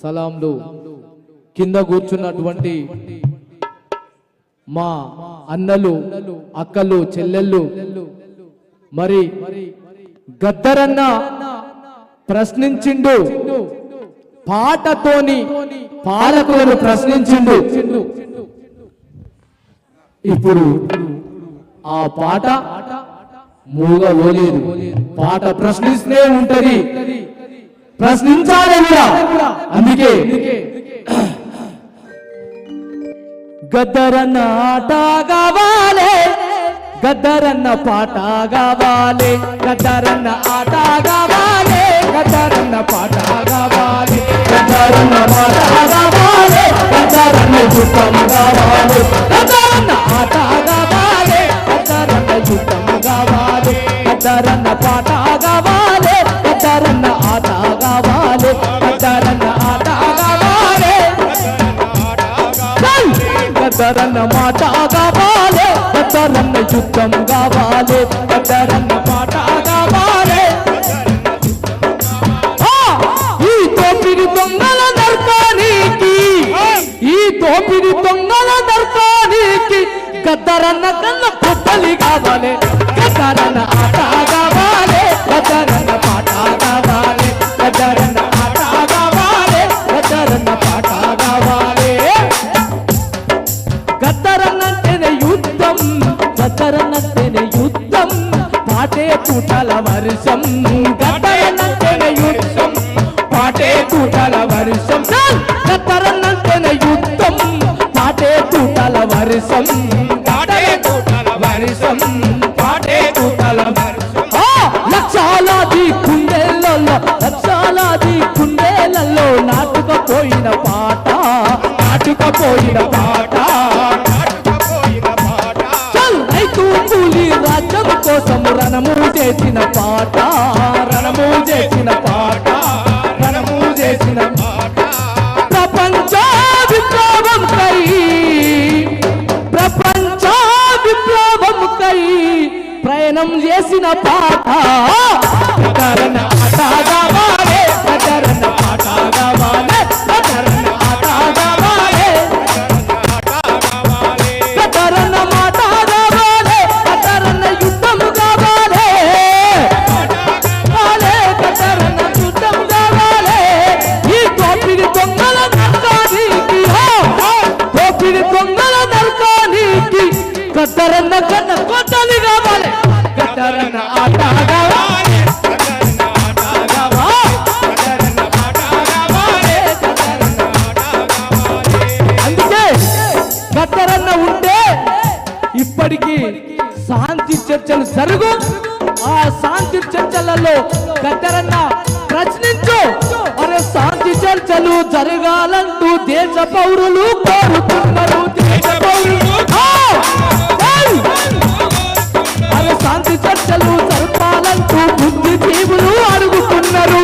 సలాంలు కింద కూర్చున్నటువంటి మా అన్నలు అక్కలు చెల్లెళ్ళు మరి గద్దరన్న ప్రశ్నించిండు పాటతోని పాలకులను ప్రశ్నించిండు. ఇప్పుడు ఆ పాట మూగ పాట ప్రశ్నిస్తూనే ఉంటది. ప్రశ్నించాలి కూడా అందుకే. గద్దరన్న ఆట కావాలి గద్దరన్న పాట కావాలి గద్దరన్న ఆట కావాలి గద్దరన్న పాట కావాలి గద్దరన్న పాట కావాలి గద్దరన్న యుద్ధం కావాలి గద్దరన్న ఆట కావాలి గద్దరన్న యుద్ధం కావాలి గద్దరన్న పాట కావాలి పెద్దరన్న మాట కావాలి పెద్దరన్న యుద్ధం కావాలి పెద్దరన్న మాట కావాలి. ఈ తోపిడి దొంగల నరకానికి ఈ తోపిడి దొంగల నరకానికి గద్దరన్న కన్న పుట్టలి కావాలి గద్దరన్న ఆట నాటుకపోయిన పాట నాటుకపోయిన పాట. రైతు కూలి రాజ్యం కోసం రణము చేసిన పాట. రణము చేసిన పాట రణము చేసిన పాట. ప్రపంచ విప్లవం కై ప్రపంచ విప్లవం కై ప్రయాణం చేసిన పాట. కరణ తోపిడి దొంగల నరకానికి కన్న కొట్టలి కావాలి కట్టరన్న ఆట కావాలి అందుకే గద్దరన్న ఉంటే ఇప్పటికీ శాంతి చర్చలు జరుగు. ఆ శాంతి చర్చలలో గద్దరన్న చర్చలు జరగాలంటూ దేశ పౌరులు కోరుతున్నారు. దేశ పౌరులు అరే శాంతి చర్చలు జరపాలంటూ బుద్ధిజీవులు అడుగుతున్నారు.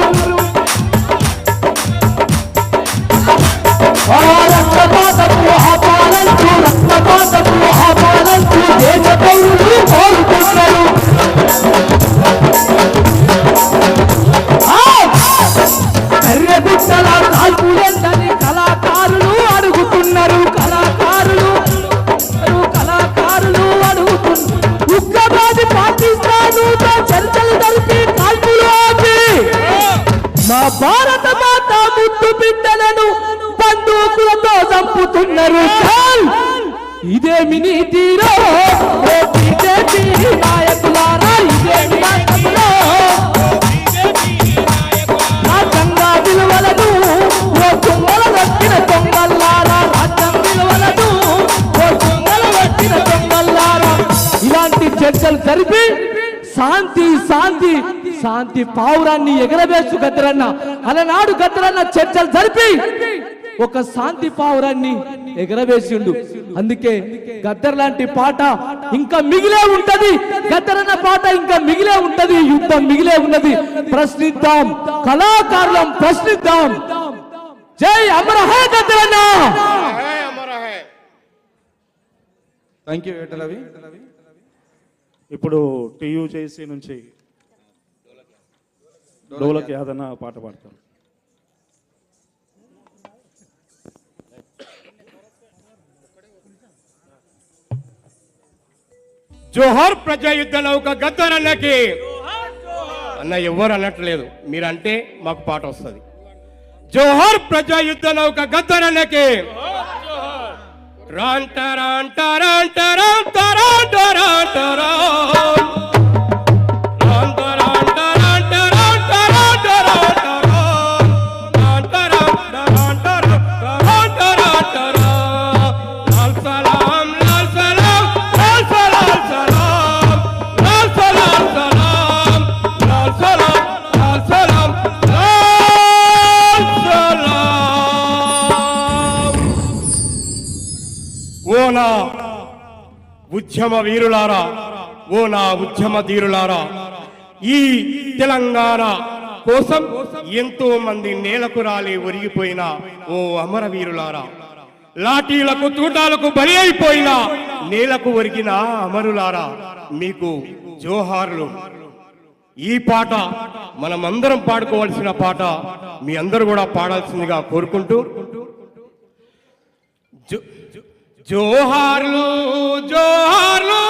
భారత మాత ముద్దు బిడ్డలను బందూకులతో చంపుతున్నారు. చాల్! ఇదేమి నీతిరో ఓ బీజేపీ నాయకులారా ఇదేమి నాయకులో రాజ్యాంగ విలువలను ఓ తుంగల వచ్చిన దొంగల్లారా రాజ్యం విలువలను ఓ తుంగల వచ్చిన దొంగల్లారా ఇలాంటి చర్చలు జరిపి శాంతి శాంతి శాంతి పావురాన్ని ఎగరవేసు గద్దరన్న అలనాడు గద్దరన్న చర్చలు జరిపి ఒక శాంతి పావురాన్ని ఎగరవేసిండు. అందుకే గద్దర్ లాంటి పాట ఇంకా మిగిలే ఉంటది. గద్దరన్న పాట ఇంకా మిగిలే ఉంటది. యుద్ధం మిగిలే ఉన్నది. ప్రశ్నిద్దాం. కళాకారులం ప్రశ్నిద్దాం. జై అమర గద్దరన్న! థ్యాంక్ యూ ఇప్పుడు టీయూ చేసి నుంచి డోలకి యాదన్న పాట పాడతారు జోహార్ ప్రజా యుద్ధ నౌక గద్దనల్లకి అన్న ఎవరు అనట్లేదు. మీరంటే మాకు పాట వస్తుంది. జోహార్ ప్రజా యుద్ధ నౌక గద్దనల్లకి రాంటారా రాంటారా రాంటారా అంటారా ఉద్యమ వీరులారా ఓ నా ఉద్యమ ధీరులారా ఈ తెలంగాణ కోసం ఎంతో మంది నేలకు రాలి ఒరిగిపోయిన ఓ అమర వీరులారా లాఠీలకు తూటాలకు బలి అయిపోయిన నేలకు ఒరిగిన అమరులారా మీకు జోహార్లు. ఈ పాట మనమందరం పాడుకోవాల్సిన పాట మీ అందరూ కూడా పాడాల్సిందిగా కోరుకుంటూ జో- జో- జోహార్లు జోహార్లు జోహార్లు